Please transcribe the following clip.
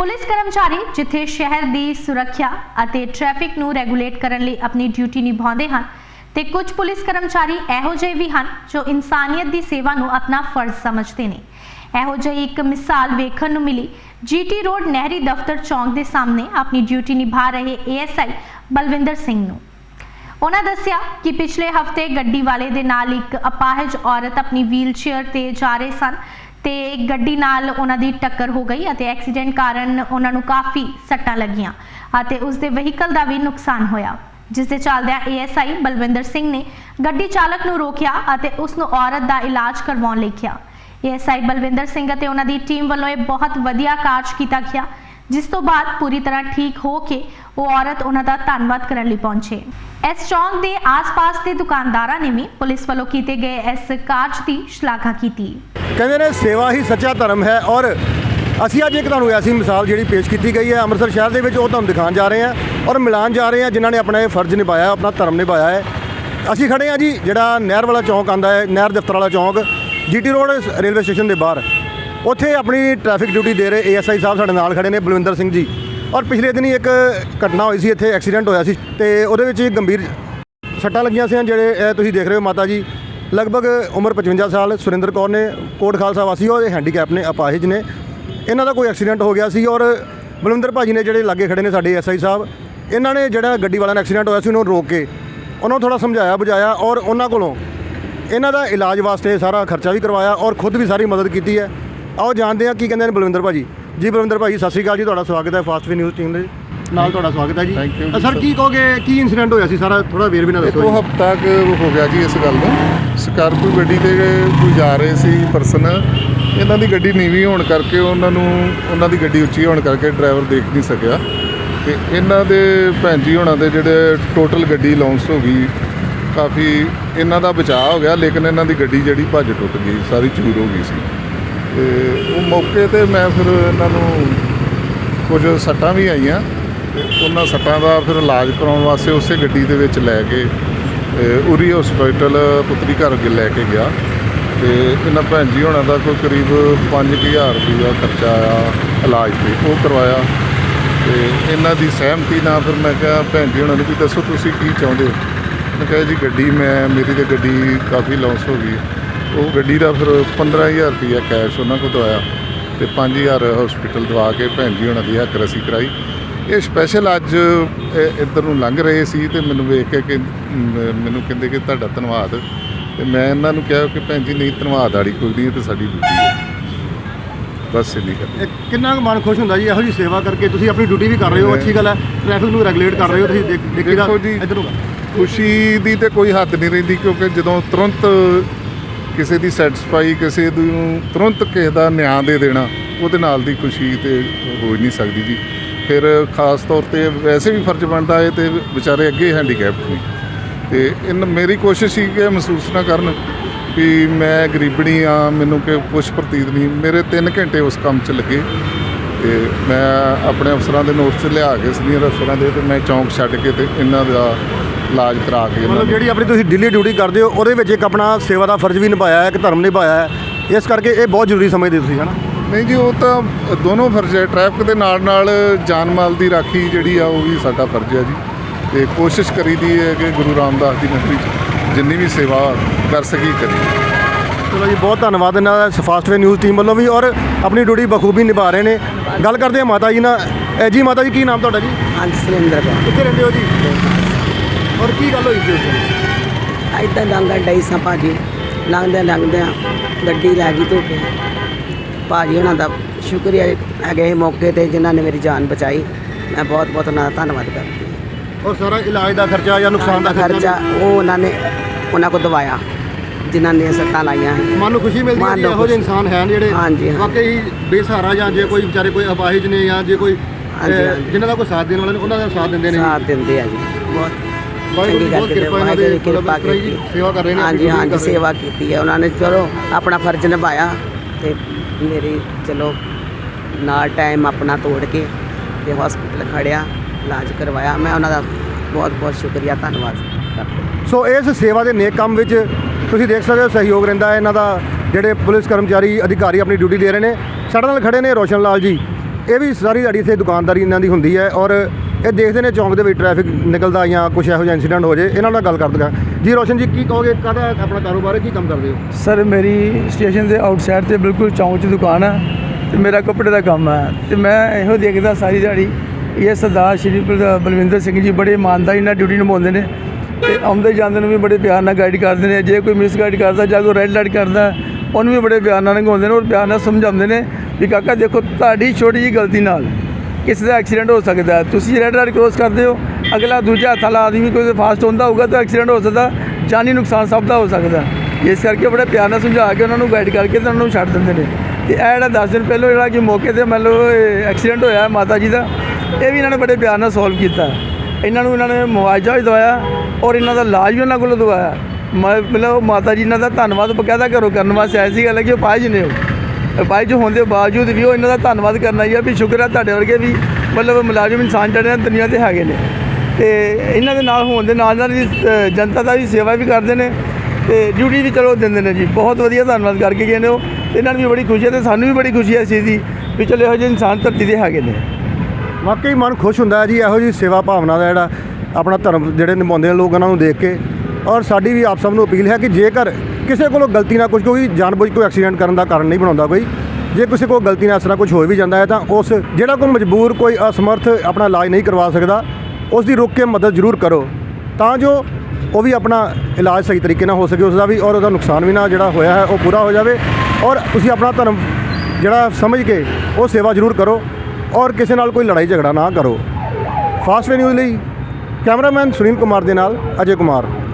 Police ਕਰਮਚਾਰੀ ਜਿੱਥੇ ਸ਼ਹਿਰ ਦੀ ਸੁਰੱਖਿਆ ਅਤੇ ਟ੍ਰੈਫਿਕ ਨੂੰ ਰੈਗੂਲੇਟ ਕਰਨ ਲਈ ਆਪਣੀ ਡਿਊਟੀ ਨਿਭਾਉਂਦੇ ਹਨ ਤੇ ਕੁਝ ਪੁਲਿਸ ਕਰਮਚਾਰੀ ਇਹੋ ਜਿਹੇ ਵੀ ਹਨ ਜੋ ਇਨਸਾਨੀਅਤ ਦੀ ਸੇਵਾ ਨੂੰ ਆਪਣਾ ਫਰਜ਼ ਸਮਝਦੇ ਨੇ। ਇਹੋ ਜਿਹੀ ਇੱਕ ਮਿਸਾਲ ਵੇਖਣ ਨੂੰ ਮਿਲੀ, ਜੀਟੀ ਰੋਡ ਨਹਿਰੀ ਦਫ਼ਤਰ ਚੌਂਕ ਦੇ ਸਾਹਮਣੇ ਆਪਣੀ ਡਿਊਟੀ ਨਿਭਾ ਰਹੇ ਏਐਸਆਈ ਬਲਵਿੰਦਰ ਸਿੰਘ ਨੂੰ। ਉਹਨਾਂ ਦੱਸਿਆ ਕਿ ਪਿਛਲੇ ਹਫ਼ਤੇ ਗੱਡੀ ਵਾਲੇ ਦੇ ਨਾਲ ਇੱਕ ਅਪਾਹਜ ਔਰਤ ਆਪਣੀ ਵੀਲਚੇਅਰ ਤੇ ਜਾ ਰਹੇ ਸਨ ਤੇ ਗੱਡੀ ਨਾਲ ਉਹਨਾਂ ਦੀ ਟੱਕਰ ਹੋ ਗਈ ਅਤੇ ਐਕਸੀਡੈਂਟ ਕਾਰਨ ਉਹਨਾਂ ਨੂੰ ਕਾਫੀ ਸੱਟਾਂ ਲੱਗੀਆਂ ਅਤੇ ਉਸ ਦੇ ਵਹੀਕਲ ਦਾ ਵੀ ਨੁਕਸਾਨ ਹੋਇਆ, ਜਿਸ ਦੇ ਚੱਲਦਿਆਂ ਏਐਸਆਈ ਬਲਵਿੰਦਰ ਸਿੰਘ ਨੇ ਗੱਡੀ ਚਾਲਕ ਨੂੰ ਰੋਕਿਆ ਅਤੇ ਉਸ ਨੂੰ ਔਰਤ ਦਾ ਇਲਾਜ ਕਰਵਾਉਣ ਲਈ ਕਿਹਾ। ਏਐਸਆਈ ਬਲਵਿੰਦਰ ਸਿੰਘ ਅਤੇ ਉਹਨਾਂ ਦੀ ਟੀਮ ਵੱਲੋਂ ਇਹ ਬਹੁਤ ਵਧੀਆ ਕਾਰਜ ਕੀਤਾ ਗਿਆ ਜਿਸ ਤੋਂ ਬਾਅਦ ਪੂਰੀ ਤਰ੍ਹਾਂ ਠੀਕ ਹੋ ਕੇ ਉਹ ਔਰਤ ਉਹਨਾਂ ਦਾ ਧੰਨਵਾਦ ਕਰਨ ਲਈ ਪਹੁੰਚੇ। ਇਸ ਚੌਂਕ ਦੇ ਆਸ-ਪਾਸ ਦੇ ਦੁਕਾਨਦਾਰਾਂ ਨੇ ਵੀ ਪੁਲਿਸ ਵੱਲੋਂ ਕੀਤੇ ਗਏ ਇਸ ਕਾਰਜ ਦੀ ਸ਼ਲਾਘਾ ਕੀਤੀ। ਕਹਿੰਦੇ ਨੇ ਸੇਵਾ ਹੀ ਸੱਚਾ ਧਰਮ ਹੈ ਔਰ ਅਸੀਂ ਅੱਜ ਇੱਕ ਤੁਹਾਨੂੰ ਐਸੀ ਮਿਸਾਲ ਜਿਹੜੀ ਪੇਸ਼ ਕੀਤੀ ਗਈ ਹੈ। ਅੰਮ੍ਰਿਤਸਰ ਸ਼ਹਿਰ ਦੇ ਵਿੱਚ ਉਹ ਤੁਹਾਨੂੰ ਦਿਖਾਉਣ ਜਾ ਰਹੇ ਹਾਂ ਔਰ ਮਿਲਾਨ ਜਾ ਰਹੇ ਹਾਂ ਜਿਨ੍ਹਾਂ ਨੇ ਆਪਣਾ ਇਹ ਫਰਜ਼ ਨਿਭਾਇਆ ਆਪਣਾ ਧਰਮ ਨਿਭਾਇਆ ਹੈ। ਅਸੀਂ ਖੜੇ ਹਾਂ ਜੀ ਜਿਹੜਾ ਨਹਿਰ ਵਾਲਾ ਚੌਂਕ ਆਂਦਾ ਹੈ, ਨਹਿਰ ਦਫ਼ਤਰ ਵਾਲਾ ਚੌਂਕ, ਜੀਟੀ ਰੋਡ ਰੇਲਵੇ ਸਟੇਸ਼ਨ ਦੇ ਬਾਹਰ। ਉੱਥੇ ਆਪਣੀ ਟ੍ਰੈਫਿਕ ਡਿਊਟੀ ਦੇ ਰਹੇ ਏਐਸਆਈ ਸਾਹਿਬ ਸਾਡੇ ਨਾਲ ਖੜੇ ਨੇ, ਬਲਵਿੰਦਰ ਸਿੰਘ ਜੀ। ਔਰ ਪਿਛਲੇ ਦਿਨੀ ਇੱਕ ਘਟਨਾ ਹੋਈ ਸੀ, ਇੱਥੇ ਐਕਸੀਡੈਂਟ ਹੋਇਆ ਸੀ ਤੇ ਉਹਦੇ ਵਿੱਚ ਗੰਭੀਰ ਸੱਟਾਂ ਲੱਗੀਆਂ ਸੀ ਜਿਹੜੇ, ਇਹ ਤੁਸੀਂ ਦੇਖ ਰਹੇ ਹੋ ਮਾਤਾ ਜੀ। ਲਗਭਗ ਉਮਰ 55 ਸਾਲ ਸੁਰਿੰਦਰ ਕੌਰ ਨੇ ਕੋਟ ਖਾਲਸਾ ਵਾਸੀ ਉਹ ਹੈਂਡੀਕੈਪ ਨੇ, ਅਪਾਹਿਜ ਨੇ। ਇਹਨਾਂ ਦਾ ਕੋਈ ਐਕਸੀਡੈਂਟ ਹੋ ਗਿਆ ਸੀ ਔਰ ਬਲਵਿੰਦਰ ਭਾਜੀ ਨੇ ਜਿਹੜੇ ਲਾਗੇ ਖੜੇ ਨੇ ਸਾਡੇ ਐਸਆਈ ਸਾਹਿਬ, ਇਹਨਾਂ ਨੇ ਜਿਹੜਾ ਗੱਡੀ ਵਾਲਾ ਦਾ ਐਕਸੀਡੈਂਟ ਹੋਇਆ ਸੀ, ਉਹਨੂੰ ਰੋਕ ਕੇ ਉਹਨਾਂ ਨੂੰ ਥੋੜਾ ਸਮਝਾਇਆ, ਬੁਝਾਇਆ ਔਰ ਉਹਨਾਂ ਕੋਲੋਂ ਇਹਨਾਂ ਦਾ ਇਲਾਜ ਵਾਸਤੇ ਸਾਰਾ ਖਰਚਾ ਵੀ ਕਰਵਾਇਆ ਔਰ ਖੁਦ ਵੀ ਸਾਰੀ ਮਦਦ ਕੀਤੀ ਹੈ। ਆਓ ਜਾਣਦੇ ਹਾਂ ਕੀ ਕਹਿੰਦੇ ਨੇ ਬਲਵਿੰਦਰ ਭਾਜੀ। ਜੀ ਬਲਵਿੰਦਰ ਭਾਜੀ ਸਤਿ ਸ਼੍ਰੀ ਅਕਾਲ ਜੀ ਤੁਹਾਡਾ ਸਵਾਗਤ ਹੈ ਫਾਸਟ ਵੀ ਨਿਊਜ਼ ਟੀਮ ਦੇ ਨਾਲ ਤੁਹਾਡਾ ਸਵਾਗਤ ਹੈ ਜੀ। Thank you ਜੀ, ਅ, ਸਰ sir. ਕੀ ਕਹੋਗੇ ਕੀ ਇਨਸੀਡੈਂਟ ਹੋਇਆ ਸੀ? ਸਾਰਾ ਥੋੜਾ ਵੇਰ ਵੀ ਨਾ ਦੱਸੋ ਦੇਖੋ ਜੀ। ਹਫਤਾ ਕੁ ਹੋ ਗਿਆ ਜੀ ਇਸ ਗੱਲ ਨੂੰ। ਸਕਾਰਪੀਓ ਗੱਡੀ ਤੇ ਕੋਈ ਜਾ ਰਹੇ ਸੀ ਪਰਸਨ ਇਹਨਾਂ ਦੀ ਗੱਡੀ ਨੀਵੀਂ ਹੋਣ ਕਰਕੇ ਉਹਨਾਂ ਨੂੰ ਉਹਨਾਂ ਦੀ ਗੱਡੀ ਉੱਚੀ ਹੋਣ ਕਰਕੇ ਡਰਾਈਵਰ ਦੇਖ ਨਹੀਂ ਸਕਿਆ। ਤੇ ਇਹਨਾਂ ਦੇ ਭੈਣ ਜੀ ਹੋਣਾ ਦੇ ਜਿਹੜੇ ਟੋਟਲ ਗੱਡੀ ਲਾਂਚ ਹੋ ਗਈ ਕਾਫੀ ਇਹਨਾਂ ਦਾ ਬਚਾਅ ਹੋ ਗਿਆ ਲੇਕਿਨ ਇਹਨਾਂ ਦੀ ਗੱਡੀ ਜਿਹੜੀ ਭੱਜ ਟੁੱਟ ਗਈ ਸਾਰੀ ਚੂਰ ਹੋ ਗਈ ਸੀ। ਤੇ ਉਹ ਮੌਕੇ ਤੇ ਮੈਂ ਫਿਰ ਇਹਨਾਂ ਨੂੰ ਕੁਝ ਸੱਟਾਂ ਵੀ ਆਈਆਂ ਤੇ ਉਹਨਾਂ ਸੱਟਾਂ ਦਾ ਫਿਰ ਇਲਾਜ ਕਰਾਉਣ ਵਾਸਤੇ ਉਸੇ ਗੱਡੀ ਦੇ ਵਿੱਚ ਲੈ ਕੇ ਉਰੀ ਹਸਪੀਟਲ ਪੁੱਤਰੀ ਘਰ ਅੱਗੇ ਲੈ ਕੇ ਗਿਆ। ਤੇ ਇਹਨਾਂ ਭੈਣ ਜੀ ਹੋਣਾ ਦਾ ਕੋਈ ਕਰੀਬ 5000 ਰੁਪਇਆ ਖਰਚਾ ਆਇਆ, ਇਲਾਜ ਤੇ ਉਹ ਕਰਵਾਇਆ। ਤੇ ਇਹਨਾਂ ਦੀ ਸਹਿਮਤੀ ਨਾਲ ਫਿਰ ਮੈਂ ਕਿਹਾ, ਭੈਣ ਜੀ ਹੋਣਾ ਨੂੰ ਵੀ ਦੱਸੋ ਤੁਸੀਂ ਕੀ ਚਾਹੁੰਦੇ ਹੋ? ਮੈਂ ਕਿਹਾ, ਜੀ ਗੱਡੀ ਮੈਂ, ਮੇਰੀ ਤੇ ਗੱਡੀ ਕਾਫੀ ਲਾਂਸ ਹੋ ਗਈ ਉਹ ਗੱਡੀ ਦਾ ਫਿਰ 15000 ਰੁਪਇਆ ਕੈਸ਼ ਉਹਨਾਂ ਕੋਲ ਦਵਾਇਆ ਤੇ 5000 ਹਸਪੀਟਲ ਦਵਾ ਕੇ ਭੈਣ ਜੀ ਉਹਨਾਂ ਦੀ ਹੱਕ ਰਸੀ ਕਰਾਈ। ਇਹ ਸਪੈਸ਼ਲ ਅੱਜ ਇੱਧਰ ਨੂੰ ਲੰਘ ਰਹੇ ਸੀ ਤੇ ਮੈਨੂੰ ਵੇਖ ਕੇ ਕਿ ਮੈਨੂੰ ਕਹਿੰਦੇ ਕਿ ਤੁਹਾਡਾ ਧੰਨਵਾਦ। ਤੇ ਮੈਂ ਇਹਨਾਂ ਨੂੰ ਕਿਹਾ ਕਿ ਭੈਣ ਜੀ ਨਹੀਂ ਧੰਨਵਾਦ ਵਾਲੀ ਕੋਈ ਨਹੀਂ ਤਾਂ ਸਾਡੀ ਡਿਊਟੀ ਹੈ। ਬਸ ਇੰਨੀ ਗੱਲ। ਕਿੰਨਾ ਕੁ ਮਨ ਖੁਸ਼ ਹੁੰਦਾ ਜੀ ਇਹੋ ਜੀ ਸੇਵਾ ਕਰਕੇ ਤੁਸੀਂ ਆਪਣੀ ਡਿਊਟੀ ਵੀ ਕਰ ਰਹੇ ਹੋ ਅੱਛੀ ਗੱਲ ਹੈ ਟ੍ਰੈਫਿਕ ਨੂੰ ਰੈਗੂਲੇਟ ਕਰ ਰਹੇ ਹੋ ਤੁਸੀਂ ਦੇਖ ਦੇਖੀਦਾ ਇੱਧਰ ਨੂੰ। ਖੁਸ਼ੀ ਦੀ ਤੇ ਕੋਈ ਹੱਦ ਨਹੀਂ ਰਹਿੰਦੀ ਕਿਉਂਕਿ ਜਦੋਂ ਤੁਰੰਤ ਕਿਸੇ ਦੀ ਸੈਟੀਸਫਾਈ ਕਿਸੇ ਨੂੰ ਤੁਰੰਤ ਕਿਸੇ ਦਾ ਨਿਆਂ ਦੇ ਦੇਣਾ, ਉਹਦੇ ਨਾਲ ਦੀ ਖੁਸ਼ੀ ਤੇ ਹੋ ਹੀ ਨਹੀਂ ਸਕਦੀ ਜੀ। ਫਿਰ ਖਾਸ ਤੌਰ ਤੇ ਵੈਸੇ ਵੀ ਫਰਜ਼ ਬਣਦਾ ਹੈ ਤੇ ਵਿਚਾਰੇ ਅੱਗੇ ਹੈਂਡੀਕੈਪਟ ਨੇ। ਤੇ ਇਨ ਮੇਰੀ ਕੋਸ਼ਿਸ਼ ਹੀ ਕਿ ਮਹਿਸੂਸ ਨਾ ਕਰਨ ਵੀ ਮੈਂ ਗਰੀਬਣੀ ਆ, ਮੈਨੂੰ ਕਿ ਕੁਛ ਪ੍ਰਤੀਤ ਨਹੀਂ। ਮੇਰੇ 3 ਘੰਟੇ ਉਸ ਕੰਮ 'ਚ ਲੱਗੇ ਤੇ ਮੈਂ ਆਪਣੇ ਅਫਸਰਾਂ ਦੇ ਨੋਟਸ ਲਿਆ ਕੇ ਸੀਨੀਅਰ ਅਫਸਰਾਂ ਦੇ ਤੇ ਮੈਂ ਚੌਂਕ ਛੱਡ ਕੇ ਤੇ ਇਹਨਾਂ ਦਾ ਇਲਾਜ ਕਰਾ ਕੇ ਮਤਲਬ ਨੂੰ। ਜਿਹੜੀ ਆਪਣੀ ਤੁਸੀਂ ਡੇਲੀ ਡਿਊਟੀ ਕਰਦੇ ਹੋ ਉਹਦੇ ਵਿੱਚ ਇੱਕ ਆਪਣਾ ਸੇਵਾ ਦਾ ਫਰਜ਼ ਵੀ ਨਿਭਾਇਆ ਹੈ ਇੱਕ ਧਰਮ ਨਿਭਾਇਆ ਹੈ ਇਸ ਕਰਕੇ ਇਹ ਬਹੁਤ ਜ਼ਰੂਰੀ ਸਮਝਦੇ ਤੁਸੀਂ ਹਨਾ? ਨਹੀਂ ਜੀ ਉਹ ਤਾਂ ਦੋਨੋਂ ਫਰਜ਼ ਹੈ ਟ੍ਰੈਫਿਕ ਦੇ ਨਾਲ ਨਾਲ ਜਾਨ ਮਾਲ ਦੀ ਰਾਖੀ ਜਿਹੜੀ ਆ ਉਹ ਵੀ ਸਾਡਾ ਫਰਜ਼ ਹੈ ਜੀ। ਤੇ ਕੋਸ਼ਿਸ਼ ਕਰੀਦੀ ਹੈ ਕਿ ਗੁਰੂ ਰਾਮਦਾਸ ਦੀ ਨਗਰੀ 'ਚ ਜਿੰਨੀ ਵੀ ਸੇਵਾ ਕਰ ਸਕੀ ਕਰੀ। ਚਲੋ ਜੀ ਬਹੁਤ ਧੰਨਵਾਦ ਇਹਨਾਂ ਦਾ ਫਾਸਟਵੇ ਨਿਊਜ਼ ਟੀਮ ਵੱਲੋਂ ਵੀ ਔਰ ਆਪਣੀ ਡਿਊਟੀ ਬਖੂਬੀ ਨਿਭਾ ਰਹੇ ਨੇ। ਗੱਲ ਕਰਦੇ ਹਾਂ ਮਾਤਾ ਜੀ ਨਾਲ। ਇਹ ਜੀ ਮਾਤਾ ਜੀ ਕੀ ਨਾਮ ਤੁਹਾਡਾ ਜੀ? ਹਾਂਜੀ ਸੁਰਿੰਦਰ ਕੌਰ। ਕਿੱਥੇ ਰਹਿੰਦੇ ਹੋ ਜੀ? ਔਰ ਕੀ ਗੱਲ ਹੋਈ ਸੀ ਉਸ ਦਿਨ ਇੱਦਾਂ ਲੰਘਣ ਡਈ ਸਾਂ ਭਾਜੀ ਲੰਘਦੇ ਲੰਘਦੇ ਗੱਡੀ ਲੈ ਗਈ ਧੋ ਕੇ ਭਾਜੀ ਉਹਨਾਂ ਦਾ ਸ਼ੁਕਰੀਆ ਹੈਗੇ ਸੀ ਮੌਕੇ ਤੇ ਜਿਨ੍ਹਾਂ ਨੇ ਮੇਰੀ ਜਾਨ ਬਚਾਈ ਮੈਂ ਬਹੁਤ ਬਹੁਤ ਉਹਨਾਂ ਦਾ ਧੰਨਵਾਦ ਕਰਦੀ ਹਾਂ ਔਰ ਸਾਰਾ ਇਲਾਜ ਦਾ ਖਰਚਾ ਜਾਂ ਨੁਕਸਾਨ ਦਾ ਖਰਚਾ ਉਹ ਉਹਨਾਂ ਨੇ ਉਹਨਾਂ ਕੋ ਦਵਾਇਆ ਜਿਨ੍ਹਾਂ ਨੇ ਸੱਟਾਂ ਲਾਈਆਂ ਸੀ ਮਨ ਨੂੰ ਖੁਸ਼ੀ ਮਿਲਦੀ ਹੈ ਮਨ ਕਿ ਨੂੰ ਇਹੋ ਜਿਹੇ। ਇਨਸਾਨ ਹਨ ਜਿਹੜੇ ਹਾਂਜੀ, ਹਾਂਜੀ। ਵਾਕਈ ਬੇਸਹਾਰਾ ਜਾਂ ਜੇ ਕੋਈ ਵਿਚਾਰੇ ਕੋਈ ਅਪਾਹਿਜ ਨੇ ਜਾਂ ਜੇ ਕੋਈ ਹਾਂਜੀ, ਅਹ, ਹਾਂਜੀ। ਜਿਨ੍ਹਾਂ ਦਾ ਕੋਈ ਸਾਥ ਦੇਣ ਵਾਲਾ ਨੇ ਉਹਨਾਂ ਦਾ ਸਾਥ ਦਿੰਦੇ ਨੇ। ਸਾਥ ਦਿੰਦੇ ਆ ਜੀ ਬਹੁਤ ਚੰਗੀ ਬਹੁਤ ਗੱਲ ਕਿਰਪਾ ਇਹਨਾਂ ਦੇ ਵਾਹਿਗੁਰੂ ਦੀ ਕਿਰਪਾ ਕਿਰਪਾ ਜੀ ਕੀਤੀ। ਸੇਵਾ ਕਰ ਰਹੇ ਨੇ ਹਾਂਜੀ ਹਾਂਜੀ। ਸੇਵਾ ਕੀਤੀ ਹੈ ਉਹਨਾਂ ਨੇ ਚਲੋ ਆਪਣਾ ਫਰਜ਼ ਨਿਭਾਇਆ ਤੇ ਮੇਰੀ ਚਲੋ ਨਾਲ ਟਾਈਮ ਆਪਣਾ ਤੋੜ ਕੇ ਤੇ ਹਸਪੀਟਲ ਖੜਿਆ ਇਲਾਜ ਕਰਵਾਇਆ। ਮੈਂ ਉਹਨਾਂ ਦਾ ਬਹੁਤ ਬਹੁਤ ਸ਼ੁਕਰੀਆ ਧੰਨਵਾਦ ਕਰਦਾ ਸੋ ਇਸ ਸੇਵਾ ਦੇ ਨੇਕ ਕੰਮ ਵਿੱਚ ਤੁਸੀਂ ਦੇਖ ਸਕਦੇ ਹੋ ਸਹਿਯੋਗ ਰਹਿੰਦਾ ਹੈ। ਇਹਨਾਂ ਦਾ ਜਿਹੜੇ ਪੁਲਿਸ ਕਰਮਚਾਰੀ ਅਧਿਕਾਰੀ ਆਪਣੀ ਡਿਊਟੀ ਦੇ ਰਹੇ ਨੇ ਸਾਡੇ ਨਾਲ ਖੜੇ ਨੇ ਰੋਸ਼ਨ ਲਾਲ ਜੀ। ਇਹ ਵੀ ਸਾਰੀ ਦਿਹਾੜੀ ਇੱਥੇ ਦੁਕਾਨਦਾਰੀ ਇਹਨਾਂ ਦੀ ਹੁੰਦੀ ਹੈ ਔਰ ਇਹ ਦੇਖਦੇ ਨੇ ਚੌਂਕ ਦੇ ਵਿੱਚ ਟ੍ਰੈਫਿਕ ਨਿਕਲਦਾ ਜਾਂ ਕੁਝ ਇਹੋ ਜਿਹਾ ਇਨਸੀਡੈਂਟ ਹੋ ਜੇ, ਇਹਨਾਂ ਨਾਲ ਗੱਲ ਕਰ ਕਰਦਾ ਜੀ, ਰੋਸ਼ਨ ਜੀ, ਕੀ ਕਹੋਗੇ? ਕਾਹਦਾ ਆਪਣਾ ਕਾਰੋਬਾਰ ਹੈ? ਕੀ ਕੰਮ ਕਰਦੇ ਹੋ? ਸਰ ਮੇਰੀ ਸਟੇਸ਼ਨ ਦੇ ਆਊਟਸਾਈਡ ਤੇ ਬਿਲਕੁਲ ਚੌਂਕ 'ਚ ਦੁਕਾਨ ਹੈ ਤੇ ਮੇਰਾ ਕੱਪੜੇ ਦਾ ਕੰਮ ਹੈ ਤੇ ਮੈਂ ਇਹੋ ਦੇਖਦਾ ਸਾਰੀ ਦਿਹਾੜੀ। ਇਹ ਸਰਦਾਰ ਸ਼੍ਰੀ ਬਲਵਿੰਦਰ ਸਿੰਘ ਜੀ ਬੜੇ ਇਮਾਨਦਾਰੀ ਨਾਲ ਡਿਊਟੀ ਨਿਭਾਉਂਦੇ ਨੇ ਤੇ ਆਉਂਦੇ ਜਾਂਦੇ ਨੂੰ ਵੀ ਬੜੇ ਪਿਆਰ ਨਾਲ ਗਾਈਡ ਕਰਦੇ ਨੇ। ਜੇ ਕੋਈ ਮਿਸ ਗਾਈਡ ਕਰਦਾ ਜਾਂ ਕੋਈ ਰੈੱਡ ਲਾਈਟ ਕਰਦਾ, ਉਹਨੂੰ ਵੀ ਬੜੇ ਪਿਆਰ ਨਾਲ ਲੰਘਾਉਂਦੇ ਨੇ ਔਰ ਪਿਆਰ ਨਾਲ ਸਮਝਾਉਂਦੇ ਨੇ ਵੀ ਕਾਕਾ ਦੇਖੋ, ਤੁਹਾਡੀ ਛੋਟੀ ਜਿਹੀ ਗਲਤੀ ਨਾਲ ਕਿਸੇ ਦਾ ਐਕਸੀਡੈਂਟ ਹੋ ਸਕਦਾ ਹੈ। ਤੁਸੀਂ ਰੈੱਡ ਲਾਈਟ ਕ੍ਰੋਸ ਕਰਦੇ ਹੋ, ਅਗਲਾ ਦੂਜਾ ਹੱਥ ਵਾਲਾ ਆਦਮੀ ਕੋਈ ਫਾਸਟ ਹੁੰਦਾ ਹੋਊਗਾ ਤਾਂ ਐਕਸੀਡੈਂਟ ਹੋ ਸਕਦਾ, ਜਾਨੀ ਨੁਕਸਾਨ ਸਭ ਦਾ ਹੋ ਸਕਦਾ। ਇਸ ਕਰਕੇ ਬੜੇ ਪਿਆਰ ਨਾਲ ਸਮਝਾ ਕੇ ਉਹਨਾਂ ਨੂੰ ਗਾਈਡ ਕਰਕੇ ਤੇ ਉਹਨਾਂ ਨੂੰ ਛੱਡ ਦਿੰਦੇ ਨੇ। ਤੇ ਇਹ ਜਿਹੜਾ 10 ਦਿਨ ਪਹਿਲਾਂ ਜਿਹੜਾ ਕਿ ਮੌਕੇ ਤੇ ਮਤਲਬ ਲਓ ਐਕਸੀਡੈਂਟ ਹੋਇਆ ਮਾਤਾ ਜੀ ਦਾ, ਇਹ ਵੀ ਇਹਨਾਂ ਨੇ ਬੜੇ ਪਿਆਰ ਨਾਲ ਸੋਲਵ ਕੀਤਾ। ਇਹਨਾਂ ਨੂੰ ਇਹਨਾਂ ਨੇ ਮੁਆਵਜ਼ਾ ਵੀ ਦਵਾਇਆ ਔਰ ਇਹਨਾਂ ਦਾ ਇਲਾਜ ਵੀ ਉਹਨਾਂ ਕੋਲੋਂ ਦਵਾਇਆ। ਮ- ਮਤਲਬ ਮਾਤਾ ਜੀ ਇਹਨਾਂ ਦਾ ਧੰਨਵਾਦ ਬਕਾਇਦਾ ਘਰੋਂ ਕਰਨ ਵਾਸਤੇ ਐਸੀ ਗੱਲ ਹੈ ਕਿ ਉਹ ਪਾਜ ਨੇ ਉਹ ਬਾਈਜ਼ ਹੋਣ ਦੇ ਬਾਵਜੂਦ ਵੀ ਉਹ ਇਹਨਾਂ ਦਾ ਧੰਨਵਾਦ ਕਰਨਾ ਹੀ ਆ ਵੀ ਸ਼ੁਕਰ ਹੈ ਤੁਹਾਡੇ ਵਰਗੇ ਵੀ ਮਤਲਬ ਮੁਲਾਜ਼ਮ ਇਨਸਾਨ ਜਿਹੜੇ ਨੇ ਦੁਨੀਆ ਤੇ ਹੈਗੇ ਨੇ। ਤੇ ਇਹਨਾਂ ਦੇ ਨਾਲ ਹੋਣ ਦੇ ਨਾਲ ਨਾਲ ਜੀ, ਜਨਤਾ ਦਾ ਵੀ ਸੇਵਾ ਵੀ ਕਰਦੇ ਨੇ ਤੇ ਡਿਊਟੀ ਵੀ ਚਲੋ ਦਿੰਦੇ ਨੇ ਜੀ। ਬਹੁਤ ਵਧੀਆ ਧੰਨਵਾਦ ਕਰਕੇ ਗਏ ਨੇ ਉਹ। ਇਹਨਾਂ ਨੂੰ ਵੀ ਬੜੀ ਖੁਸ਼ੀ ਹੈ ਤੇ ਸਾਨੂੰ ਵੀ ਬੜੀ ਖੁਸ਼ੀ ਹੈ ਇਸ ਚੀਜ਼ ਦੀ ਵੀ ਚਲੋ ਇਹੋ ਜਿਹੇ ਇਨਸਾਨ ਧਰਤੀ ਤੇ ਹੈਗੇ ਨੇ। ਵਾਕਈ ਮਨ ਖੁਸ਼ ਹੁੰਦਾ ਜੀ ਇਹੋ ਜੀ ਸੇਵਾ ਭਾਵਨਾ ਦਾ ਜਿਹੜਾ ਆਪਣਾ ਧਰਮ ਜਿਹੜੇ ਨਿਭਾਉਂਦੇ ਨੇ ਲੋਕ ਉਹਨਾਂ ਨੂੰ ਦੇਖ ਕੇ। ਔਰ ਸਾਡੀ ਵੀ ਆਪ ਸਭ ਨੂੰ ਅਪੀਲ ਹੈ ਕਿ ਜੇਕਰ ਕਿਸੇ ਕੋਲੋਂ ਗਲਤੀ ਨਾਲ ਕੁਝ ਕੋਈ ਜਾਣਬੁੱਝ ਕੋਈ ਐਕਸੀਡੈਂਟ ਕਰਨ ਦਾ ਕਾਰਨ ਨਹੀਂ ਬਣਾਉਂਦਾ ਕੋਈ। ਜੇ ਕਿਸੇ ਕੋਲ ਗਲਤੀ ਨਾਲ ਇਸ ਤਰ੍ਹਾਂ ਕੁਝ ਹੋ ਵੀ ਜਾਂਦਾ ਹੈ ਤਾਂ ਉਸ, ਜਿਹੜਾ ਕੋਈ ਮਜਬੂਰ, ਕੋਈ ਅਸਮਰਥ ਆਪਣਾ ਇਲਾਜ ਨਹੀਂ ਕਰਵਾ ਸਕਦਾ ਉਸ ਦੀ ਰੁਕ ਕੇ ਮਦਦ ਜ਼ਰੂਰ ਕਰੋ। ਤਾਂ ਜੋ ਉਹ ਵੀ ਆਪਣਾ ਇਲਾਜ ਸਹੀ ਤਰੀਕੇ ਨਾਲ ਹੋ ਸਕੇ ਉਸ ਦਾ ਵੀ ਔਰ ਉਹਦਾ ਨੁਕਸਾਨ ਵੀ ਨਾ ਜਿਹੜਾ ਹੋਇਆ ਹੈ, ਉਹ ਪੂਰਾ ਹੋ ਜਾਵੇ। ਔਰ ਤੁਸੀਂ ਆਪਣਾ ਧਰਮ ਜਿਹੜਾ ਸਮਝ ਕੇ ਉਹ ਸੇਵਾ ਜ਼ਰੂਰ ਕਰੋ ਔਰ ਕਿਸੇ ਨਾਲ ਕੋਈ ਲੜਾਈ ਝਗੜਾ ਨਾ ਕਰੋ। ਫਾਸਟ ਵੇ ਨਿਊਜ਼ ਲਈ ਕੈਮਰਾਮੈਨ ਸੁਨੀਲ ਕੁਮਾਰ ਦੇ ਨਾਲ ਅਜੇ ਕੁਮਾਰ।